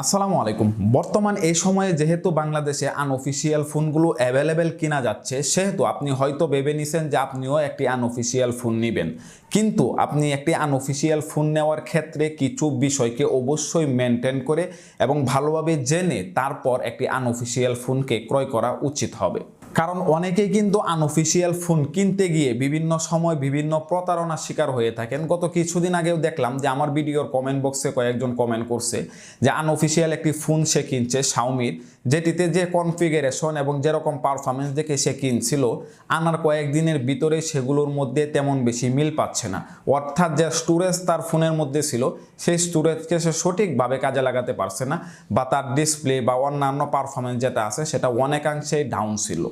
আসসালামু আলাইকুম। বর্তমান এই সময়ে যেহেতু বাংলাদেশে আনঅফিসিয়াল ফোনগুলো অ্যাভেলেবেল কিনা যাচ্ছে, সেহেতু আপনি হয়তো ভেবে নিছেন যে আপনিও একটি আনঅফিসিয়াল ফোন নেবেন। কিন্তু আপনি একটি আনঅফিসিয়াল ফোন নেওয়ার ক্ষেত্রে কিছু বিষয়কে অবশ্যই মেনটেন করে এবং ভালোভাবে জেনে তারপর একটি আনঅফিসিয়াল ফোনকে ক্রয় করা উচিত হবে। কারণ অনেকেই কিন্তু আনঅফিসিয়াল ফোন কিনতে গিয়ে বিভিন্ন সময় বিভিন্ন প্রতারণার শিকার হয়ে থাকেন। গত কিছুদিন আগেও দেখলাম যে আমার ভিডিওর কমেন্ট বক্সে কয়েকজন কমেন্ট করছে যে আনঅফিসিয়াল একটি ফোন সে কিনছে শাওমির যেটিতে যে কনফিগারেশন এবং যেরকম পারফরমেন্স দেখে সে কিনছিল, আনার কয়েকদিনের ভিতরে সেগুলোর মধ্যে তেমন বেশি মিল পাচ্ছে না। অর্থাৎ যে স্টোরেজ তার ফোনের মধ্যে ছিল, সেই স্টোরেজকে সে সঠিকভাবে কাজে লাগাতে পারছে না বা তার ডিসপ্লে বা অন্যান্য পারফরমেন্স যেটা আছে, সেটা অনেকাংশেই ডাউন ছিল।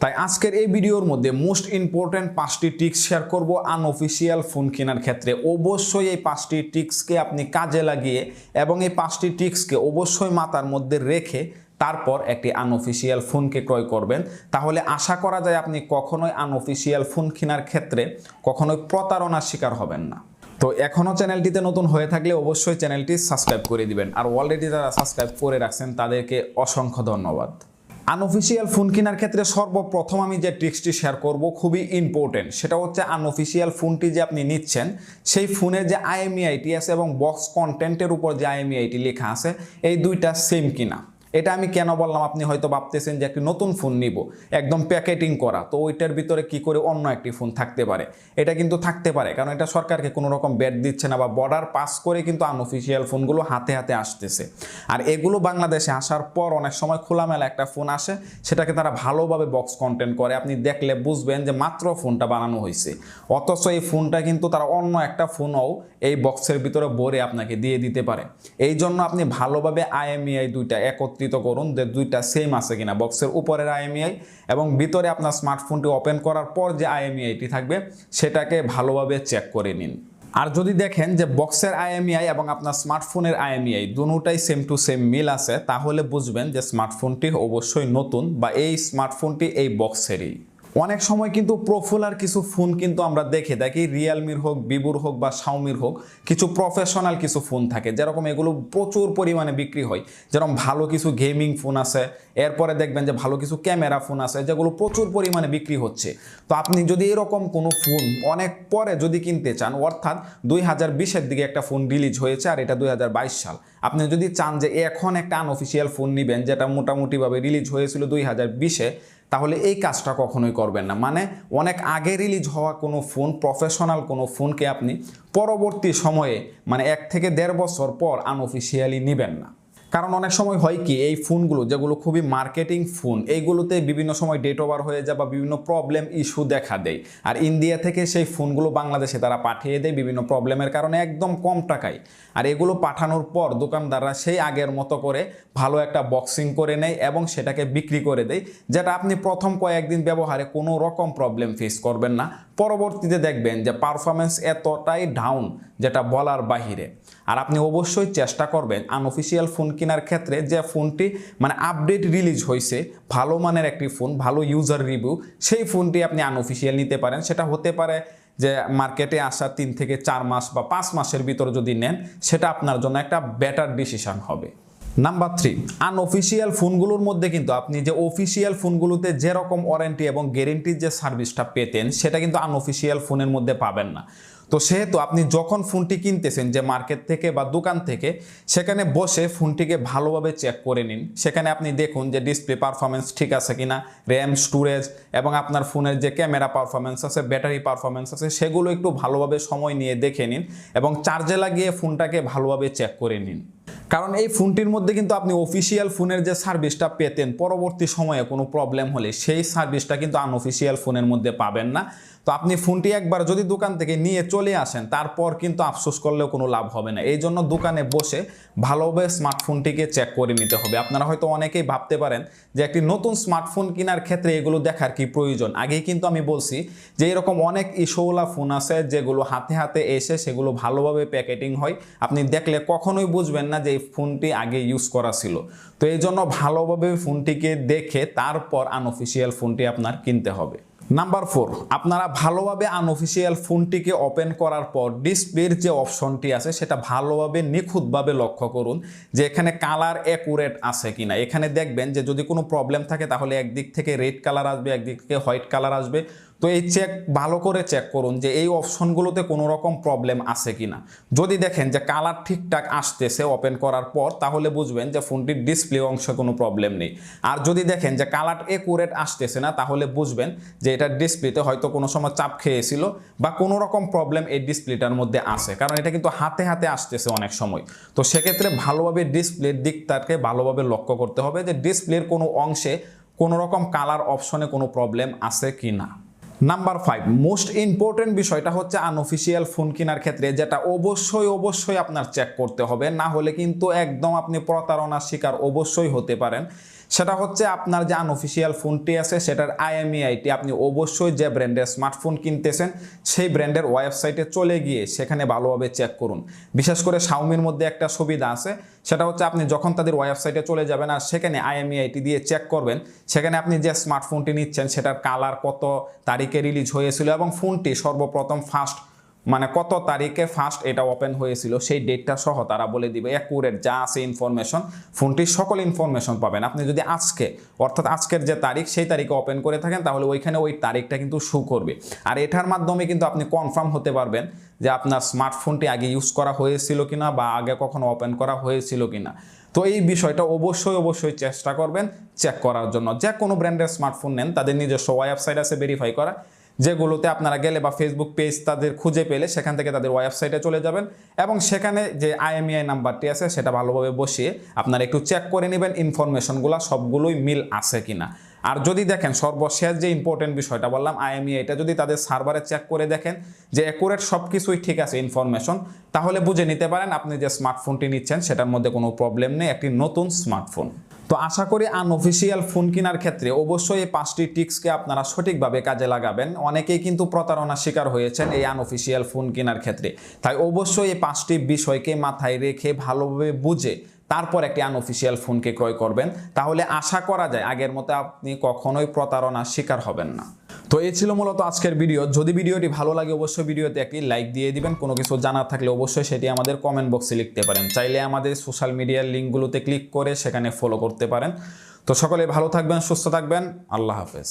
তাই আজকের এই ভিডিওর মধ্যে মোস্ট ইম্পর্ট্যান্ট পাঁচটি টিক্স শেয়ার করব আনঅফিসিয়াল ফোন কেনার ক্ষেত্রে। অবশ্যই এই পাঁচটি টিক্সকে আপনি কাজে লাগিয়ে এবং এই পাঁচটি টিক্সকে অবশ্যই মাথার মধ্যে রেখে তারপর একটি আনঅফিসিয়াল ফোনকে ক্রয় করবেন। তাহলে আশা করা যায় আপনি কখনোই আনঅফিসিয়াল ফোন কেনার ক্ষেত্রে কখনোই প্রতারণার শিকার হবেন না। তো এখনও চ্যানেলটিতে নতুন হয়ে থাকলে অবশ্যই চ্যানেলটি সাবস্ক্রাইব করে দিবেন। আর অলরেডি যারা সাবস্ক্রাইব করে রাখছেন তাদেরকে অসংখ্য ধন্যবাদ। আনঅফিসিয়াল ফোন কেনার ক্ষেত্রে সর্বপ্রথম আমি যে ট্রিক্সটি শেয়ার করব খুবই ইম্পর্টেন্ট সেটা হচ্ছে আনঅফিসিয়াল ফোনটি যে আপনি নিচ্ছেন, সেই ফোনে যে আইএমইআইটি আছে এবং বক্স কন্টেন্টের উপর যে আইএমইআইটি লেখা আছে, এই দুইটা সেম কিনা। এটা আমি কেন বললাম? আপনি হয়তো ভাবতেছেন যে একটি নতুন ফোন নিব, একদম প্যাকেটিং করা। তো ওইটার ভিতরে কি করে অন্য একটি ফোন থাকতে পারে? এটা কিন্তু থাকতে পারে, কারণ এটা সরকারকে কোনো রকম ব্যাট দিচ্ছে না বা বর্ডার পাস করে কিন্তু আনঅফিসিয়াল ফোনগুলো হাতে হাতে আসতেছে। আর এগুলো বাংলাদেশে আসার পর অনেক সময় খোলামেলা একটা ফোন আসে, সেটাকে তারা ভালোভাবে বক্স কন্টেন্ট করে। আপনি দেখলে বুঝবেন যে মাত্র ফোনটা বানানো হয়েছে। অথচ এই ফোনটা কিন্তু তারা অন্য একটা ফোনও এই বক্সের ভিতরে ভরে আপনাকে দিয়ে দিতে পারে। এই জন্য আপনি ভালোভাবে আইএমইআই দুইটা একত্রিত করুন যে দুইটা সেম আছে কিনা। বক্সের উপরের আইএমইআই এবং ভিতরে আপনার স্মার্টফোনটি ওপেন করার পর যে আইএমইআইটি থাকবে, সেটাকে ভালোভাবে চেক করে নিন। আর যদি দেখেন যে বক্সের আইএমইআই এবং আপনার স্মার্টফোনের আইএমইআই দুটাই সেম টু সেম মিল আছে, তাহলে বুঝবেন যে স্মার্টফোনটি অবশ্যই নতুন বা এই স্মার্টফোনটি এই বক্সেরই অনেক সময় কিন্তু প্রফুলার কিছু ফোন কিন্তু আমরা দেখে। থাকি রিয়েলমির হোক ভিভোর হোক বা শাওমির হোক, কিছু প্রফেশনাল কিছু ফোন থাকে। যেরকম এগুলো প্রচুর পরিমাণে বিক্রি হয়। যেরকম ভালো কিছু গেমিং ফোন আছে, এরপরে দেখবেন যে ভালো কিছু ক্যামেরা ফোন আছে, যেগুলো প্রচুর পরিমাণে বিক্রি হচ্ছে। তো আপনি যদি এরকম কোনো ফোন অনেক পরে যদি কিনতে চান, অর্থাৎ দুই হাজার বিশের দিকে একটা ফোন রিলিজ হয়েছে আর এটা দুই হাজার বাইশ সাল, আপনি যদি চান যে এখন একটা আনঅফিসিয়াল ফোন নেবেন, যেটা মোটামুটিভাবে রিলিজ হয়েছিল দুই হাজার বিশে তাহলে এই কাজটা কখনোই করবেন না। মানে অনেক আগে রিলিজ হওয়া কোনো ফোন প্রফেশনাল কোনো ফোনকে আপনি পরবর্তী সময়ে মানে এক থেকে দেড় বছর পর আনঅফিসিয়ালি নেবেন না। কারণ অনেক সময় হয় কি, এই ফোনগুলো যেগুলো খুবই মার্কেটিং ফোন এইগুলোতে বিভিন্ন সময় ডেট ওভার হয়ে যায় বা বিভিন্ন প্রবলেম ইস্যু দেখা দেয়। আর ইন্ডিয়া থেকে সেই ফোনগুলো বাংলাদেশে তারা পাঠিয়ে দেয় বিভিন্ন প্রবলেমের কারণে একদম কম টাকায়। আর এগুলো পাঠানোর পর দোকানদাররা সেই আগের মতো করে ভালো একটা বক্সিং করে নেয় এবং সেটাকে বিক্রি করে দেয়, যেটা আপনি প্রথম কয়েকদিন ব্যবহারে কোনো রকম প্রবলেম ফেস করবেন না। পরবর্তীতে দেখবেন যে পারফরমেন্স এতটাই ডাউন যেটা বলার বাহিরে। আর আপনি অবশ্যই চেষ্টা করবেন আনঅফিসিয়াল ফোন কেনার ক্ষেত্রে যে ফোনটি মানে আপডেট রিলিজ হয়েছে ভালো মানের একটি ফোন ভালো ইউজার রিভিউ সেই ফোনটি আপনি আনঅফিসিয়াল নিতে পারেন। সেটা হতে পারে যে মার্কেটে আসা তিন থেকে চার মাস বা পাঁচ মাসের ভিতরে যদি নেন, সেটা আপনার জন্য একটা বেটার ডিসিশন হবে। নাম্বার থ্রি আনঅফিসিয়াল ফোনগুলোর মধ্যে কিন্তু আপনি যে অফিসিয়াল ফোনগুলোতে যেরকম ওয়ারেন্টি এবং গ্যারেন্টির যে সার্ভিসটা পেতেন, সেটা কিন্তু আনঅফিসিয়াল ফোনের মধ্যে পাবেন না। তো সেহেতু আপনি যখন ফোনটি কিনতেছেন যে মার্কেট থেকে বা দোকান থেকে, সেখানে বসে ফোনটিকে ভালোভাবে চেক করে নিন। সেখানে আপনি দেখুন যে ডিসপ্লে পারফরমেন্স ঠিক আছে কিনা র্যাম স্টোরেজ এবং আপনার ফোনের যে ক্যামেরা পারফরমেন্স আছে ব্যাটারি পারফরমেন্স আছে, সেগুলো একটু ভালোভাবে সময় নিয়ে দেখে নিন এবং চার্জে লাগিয়ে ফোনটাকে ভালোভাবে চেক করে নিন। কারণ এই ফোনটির মধ্যে কিন্তু আপনি অফিসিয়াল ফোনের যে সার্ভিসটা পেতেন, পরবর্তী সময়ে কোনো প্রবলেম হলে সেই সার্ভিসটা কিন্তু আনঅফিসিয়াল ফোনের মধ্যে পাবেন না। তো আপনি ফোনটি একবার যদি দোকান থেকে নিয়ে চলে আসেন, তারপর কিন্তু আফসোস করলেও কোনো লাভ হবে না। এই জন্য দোকানে বসে ভালোভাবে স্মার্টফোনটিকে চেক করে নিতে হবে। আপনারা হয়তো অনেকেই ভাবতে পারেন যে একটি নতুন স্মার্টফোন কেনার ক্ষেত্রে এগুলো দেখার কি প্রয়োজন? আগেই কিন্তু আমি বলছি যে এরকম অনেক ইস্যুওয়ালা ফোন আছে যেগুলো হাতে হাতে এসে সেগুলো ভালোভাবে প্যাকেটিং হয়। আপনি দেখলে কখনোই বুঝবেন না যে এই ফোনটি আগে ইউজ করা ছিল। তো এই জন্য ভালোভাবে ফোনটিকে দেখে তারপর আনঅফিসিয়াল ফোনটি আপনার কিনতে হবে। নাম্বার ফোর আপনারা ভালোভাবে আনঅফিসিয়াল ফোনটিকে ওপেন করার পর ডিসপ্লের যে অপশনটি আছে, সেটা ভালোভাবে নিখুঁতভাবে লক্ষ্য করুন যে এখানে কালার অ্যাকুরেট আছে কিনা। এখানে দেখবেন যে যদি কোনো প্রবলেম থাকে, তাহলে একদিক থেকে রেড কালার আসবে, একদিক থেকে হোয়াইট কালার আসবে। তো এই চেক ভালো করে চেক করুন যে এই অপশনগুলোতে কোনো রকম প্রবলেম আছে কি না যদি দেখেন যে কালার ঠিকঠাক আসতেছে ওপেন করার পর, তাহলে বুঝবেন যে ফোনটির ডিসপ্লে অংশে কোনো প্রবলেম নেই। আর যদি দেখেন যে কালার একুরেট আসতেছে না, তাহলে বুঝবেন যে এটার ডিসপ্লেতে হয়তো কোনো সময় চাপ খেয়েছিল বা কোনো রকম প্রবলেম এই ডিসপ্লেটার মধ্যে আছে। কারণ এটা কিন্তু হাতে হাতে আসতেছে অনেক সময়। তো সেক্ষেত্রে ভালোভাবে ডিসপ্লের দিকটাকে ভালোভাবে লক্ষ্য করতে হবে যে ডিসপ্লের কোনো অংশে কোনো রকম কালার অপশনে কোনো প্রবলেম আছে কি না নাম্বার ফাইভ মোস্ট ইম্পর্টেন্ট বিষয়টা হচ্ছে আনঅফিসিয়াল ফোন কেনার ক্ষেত্রে যেটা অবশ্যই অবশ্যই আপনার চেক করতে হবে। না হলে কিন্তু একদম আপনি প্রতারণার শিকার অবশ্যই হতে পারেন। সেটা হচ্ছে আপনার যে আনঅফিসিয়াল ফোনটি আছে, সেটার আইএমইআইটি আপনি অবশ্যই যে ব্র্যান্ডের স্মার্টফোন কিনতেছেন, সেই ব্র্যান্ডের ওয়েবসাইটে চলে গিয়ে সেখানে ভালোভাবে চেক করুন। বিশেষ করে শাওমির মধ্যে একটা সুবিধা আছে, সেটা হচ্ছে আপনি যখন তাদের ওয়েবসাইটে চলে যাবেন আর সেখানে আইএমইআইটি দিয়ে চেক করবেন, সেখানে আপনি যে স্মার্টফোনটি নিচ্ছেন, সেটার কালার কত তারিখে রিলিজ হয়েছিল এবং ফোনটি সর্বপ্রথম ফার্স্ট মানে কত তারিখে ফার্স্ট এটা ওপেন হয়েছিল, সেই ডেটটা সহ তারা বলে দিবে অ্যাকুরেট যা আছে ইনফরমেশন ফোনটির সকল ইনফরমেশন পাবেন। আপনি যদি আজকে, অর্থাৎ আজকের যে তারিখ, সেই তারিখে ওপেন করে থাকেন, তাহলে ওইখানে ওই তারিখটা কিন্তু শু করবে। আর এটার মাধ্যমে কিন্তু আপনি কনফার্ম হতে পারবেন যে আপনার স্মার্টফোনটি আগে ইউজ করা হয়েছিল কিনা, বা আগে কখনো ওপেন করা হয়েছিল কিনা। তো এই বিষয়টা অবশ্যই অবশ্যই চেষ্টা করবেন চেক করার জন্য। যে কোনো ব্র্যান্ডের স্মার্টফোন নেন, তাদের নিজস্ব ওয়েবসাইট আছে ভেরিফাই করা। যেগুলোতে আপনারা গেলে বা ফেসবুক পেজ তাদের খুঁজে পেলে সেখান থেকে তাদের ওয়েবসাইটে চলে যাবেন এবং সেখানে যে আইএমইআই নাম্বারটি আছে সেটা ভালোভাবে বসিয়ে আপনারা একটু চেক করে নেবেন ইনফরমেশনগুলো সবগুলোই মিল আছে কিনা। আর যদি দেখেন সর্বশেষ যে ইম্পর্টেন্ট বিষয়টা বললাম আইএমই এটা যদি তাদের সার্ভারে চেক করে দেখেন যে অ্যাকুরেট সব কিছুই ঠিক আছে ইনফরমেশন তাহলে বুঝে নিতে পারেন আপনি যে স্মার্টফোনটি নিচ্ছেন সেটার মধ্যে কোনো প্রবলেম নেই, একটি নতুন স্মার্টফোন তো আশা করি আনঅফিসিয়াল ফোন কেনার ক্ষেত্রে অবশ্যই এই পাঁচটি টিক্সকে আপনারা সঠিকভাবে কাজে লাগাবেন। অনেকেই কিন্তু প্রতারণার শিকার হয়েছেন এই আনঅফিসিয়াল ফোন কেনার ক্ষেত্রে। তাই অবশ্যই এই পাঁচটি বিষয়কে মাথায় রেখে ভালোভাবে বুঝে তারপর একটি আনঅফিসিয়াল ফোনকে ক্রয় করবেন। তাহলে আশা করা যায় আগের মতো আপনি কখনোই প্রতারণার শিকার হবেন না। তো এই ছিল মূলত আজকের ভিডিও। যদি ভিডিওটি ভালো লাগে, অবশ্যই ভিডিওতে একটি লাইক দিয়ে দিবেন। কোনো কিছু জানার থাকলে অবশ্যই সেটি আমাদের কমেন্ট বক্সে লিখতে পারেন। চাইলে আমাদের সোশ্যাল মিডিয়ার লিঙ্কগুলোতে ক্লিক করে সেখানে ফলো করতে পারেন। তো সকলে ভালো থাকবেন, সুস্থ থাকবেন। আল্লাহ হাফেজ।